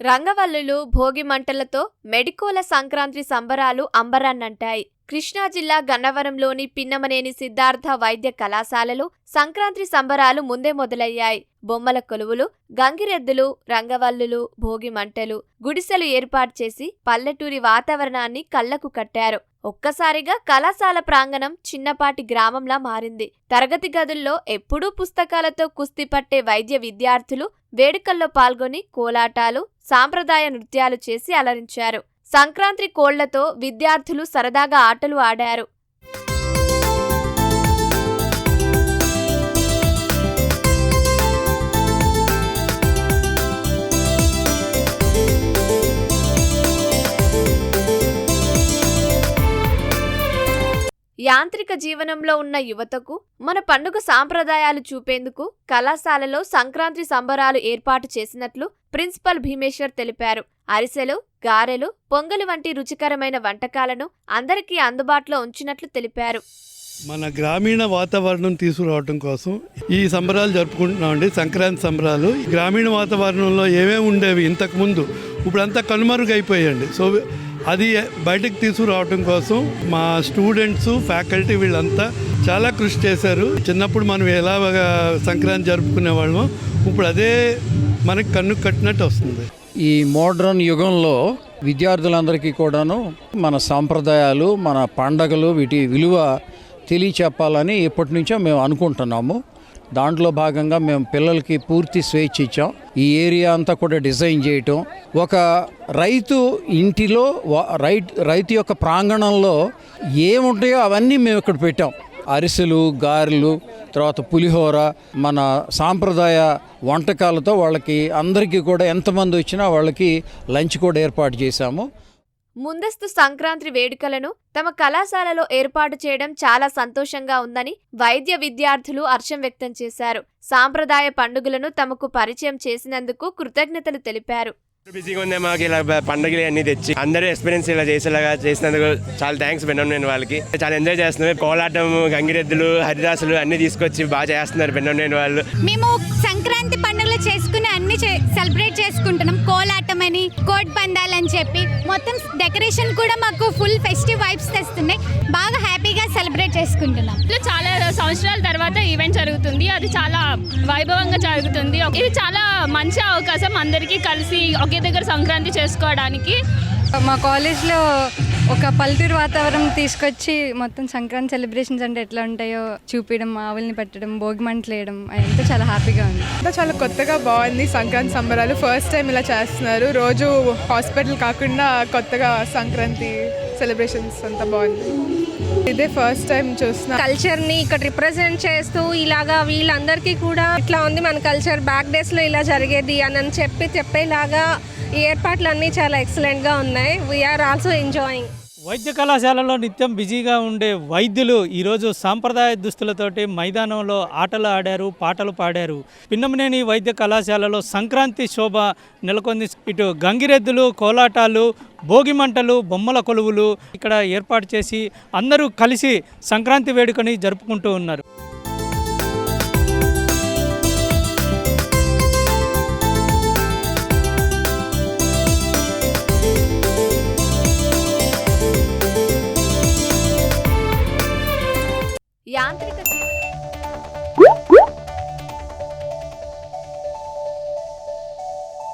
రంగవల్లులు భోగి మంటలతో మెడికోల సంక్రాంతి సంబరాలు అంబరాన్నంటాయి. కృష్ణా జిల్లా గన్నవరంలోని పిన్నమనేని సిద్ధార్థ వైద్య కళాశాలలో సంక్రాంతి సంబరాలు ముందే మొదలయ్యాయి. బొమ్మల కొలువులు గంగిరెద్దులు రంగవల్లులు భోగి మంటలు గుడిసెలు ఏర్పాటు చేసి పల్లెటూరి వాతావరణాన్ని కళ్ళకు కట్టారు. ఒక్కసారిగా కళాశాల ప్రాంగణం చిన్నపాటి గ్రామంలా మారింది. తరగతి గదుల్లో ఎప్పుడూ పుస్తకాలతో కుస్తీ పట్టే వైద్య విద్యార్థులు వేడుకల్లో పాల్గొని కోలాటాలు సాంప్రదాయ నృత్యాలు చేసి అలరించారు. సంక్రాంతి కోళ్ళతో విద్యార్థులు సరదాగా ఆటలు ఆడారు. యాంత్రిక జీవనంలో ఉన్న యువతకు మన పండుగ సాంప్రదాయాలు చూపేందుకు కళాశాలలో సంక్రాంతి సంబరాలు ఏర్పాటు చేసినట్లు ప్రిన్సిపల్ భీమేశ్వర్ తెలిపారు. అరిసెలు గారెలు పొంగలి వంటి రుచికరమైన వంటకాలను అందరికీ అందుబాటులో ఉంచినట్లు తెలిపారు. మన గ్రామీణ వాతావరణం తీసుకురావడం కోసం ఈ సంబరాలు జరుపుకుంటున్నామండి సంక్రాంతి సంబరాలు. గ్రామీణ వాతావరణంలో ఏమేమి ఉండేవి ఇంతకుముందు ఇప్పుడంతా కనుమరుగైపోయాయండి. సో అది బయటకు తీసుకురావడం కోసం మా స్టూడెంట్స్ ఫ్యాకల్టీ వీళ్ళంతా చాలా కృషి చేశారు. చిన్నప్పుడు మనం ఎలా సంక్రాంతి జరుపుకునే వాళ్ళము ఇప్పుడు అదే మనకి కన్ను కట్టినట్టు వస్తుంది. ఈ మోడ్రన్ యుగంలో విద్యార్థులందరికీ కూడాను మన సాంప్రదాయాలు మన పండగలు వీటి విలువ తెలియచెప్పాలని ఎప్పటి నుంచో మేము అనుకుంటున్నాము. దాంట్లో భాగంగా మేము పిల్లలకి పూర్తి స్వేచ్ఛ ఇచ్చాం. ఈ ఏరియా అంతా కూడా డిజైన్ చేయటం. ఒక రైతు ఇంటిలో రైట్ రైతు యొక్క ప్రాంగణంలో ఏముంటాయో అవన్నీ మేము ఇక్కడ పెట్టాం. అరిసెలు గారెలు తర్వాత పులిహోర మన సాంప్రదాయ వంటకాలతో వాళ్ళకి అందరికీ కూడా ఎంతమంది వచ్చినా వాళ్ళకి లంచ్ కూడా ఏర్పాటు చేశాము. ముందస్తు సంక్రాంతి వేడుకలను తమ కళాశాలలో ఏర్పాటు చేయడం చాలా సంతోషంగా ఉందని వైద్య విద్యార్థులు హర్షం వ్యక్తం చేశారు. సాంప్రదాయ పండుగలను తమకు పరిచయం చేసినందుకు కృతజ్ఞతలు తెలిపారు. బిజీగా ఉంది మాకు ఇలా పండుగలు అన్ని తెచ్చి అందరూ ఎక్స్పీరియన్స్ ఇలా చేసేలాగా చేసినందుకు చాలా థ్యాంక్స్ బెన్నోన్ వాళ్ళకి. చాలా ఎంజాయ్ చేస్తున్నాం. కోలాటం గంగిరెద్దులు హరిదాసులు అన్ని తీసుకొచ్చి బాగా చేస్తున్నారు బెన్నోన్ వాళ్ళు. మేము సంక్రాంతి పండుగలు చేసుకుని అన్ని సెలబ్రేట్ చేసుకుంటున్నాం. కోలాటం అని కోట్ పందాలు అని చెప్పి. మొత్తం డెకరేషన్ కూడా మాకు ఫుల్ ఫెస్టివ్ వైబ్స్ తెస్తున్నాయి. బాగా సెలబ్రేట్ చేసుకుంటున్నాం. లో చాలా సంవత్సరాల తర్వాత ఈవెంట్ జరుగుతుంది. అది చాలా వైభవంగా జరుగుతుంది. ఇది చాలా మంచి అవకాశం అందరికీ కలిసి ఒకే దగ్గర సంక్రాంతి చేసుకోవడానికి. మా కాలేజ్లో ఒక పల్లెటూరు వాతావరణం తీసుకొచ్చి మొత్తం సంక్రాంతి సెలబ్రేషన్స్ అంటే ఎట్లా ఉంటాయో చూపించడం ఆవుల్ని పెట్టడం భోగి మంటలు వేయడం అదంతా చాలా హ్యాపీగా ఉంది. అంతా చాలా కొత్తగా బాగుంది సంక్రాంతి సంబరాలు. ఫస్ట్ టైం ఇలా చేస్తున్నారు. రోజు హాస్పిటల్ కాకుండా కొత్తగా సంక్రాంతి సెలబ్రేషన్స్ అంతా బాగుంది. ఇదే ఫస్ట్ టైం చూసిన కల్చర్ని ఇక్కడ రిప్రజెంట్ చేస్తూ ఇలాగా వీళ్ళందరికీ కూడా ఇట్లా ఉంది మన కల్చర్ బ్యాక్ డేస్లో ఇలా జరిగేది అని అని చెప్పి చెప్పేలాగా ఈ ఏర్పాట్లు అన్నీ చాలా ఎక్సలెంట్గా ఉన్నాయి. వీఆర్ ఆల్సో ఎంజాయింగ్ వైద్య కళాశాలలో నిత్యం బిజీగా ఉండే వైద్యులు ఈరోజు సాంప్రదాయ దుస్తులతోటి మైదానంలో ఆటలు ఆడారు పాటలు పాడారు. పిన్నమనేని వైద్య కళాశాలలో సంక్రాంతి శోభ నెలకొంది. ఇటు గంగిరెద్దులు కోలాటాలు భోగి మంటలు బొమ్మల కొలువులు ఇక్కడ ఏర్పాటు చేసి అందరూ కలిసి సంక్రాంతి వేడుకని జరుపుకుంటూ ఉన్నారు. యాంత్రిక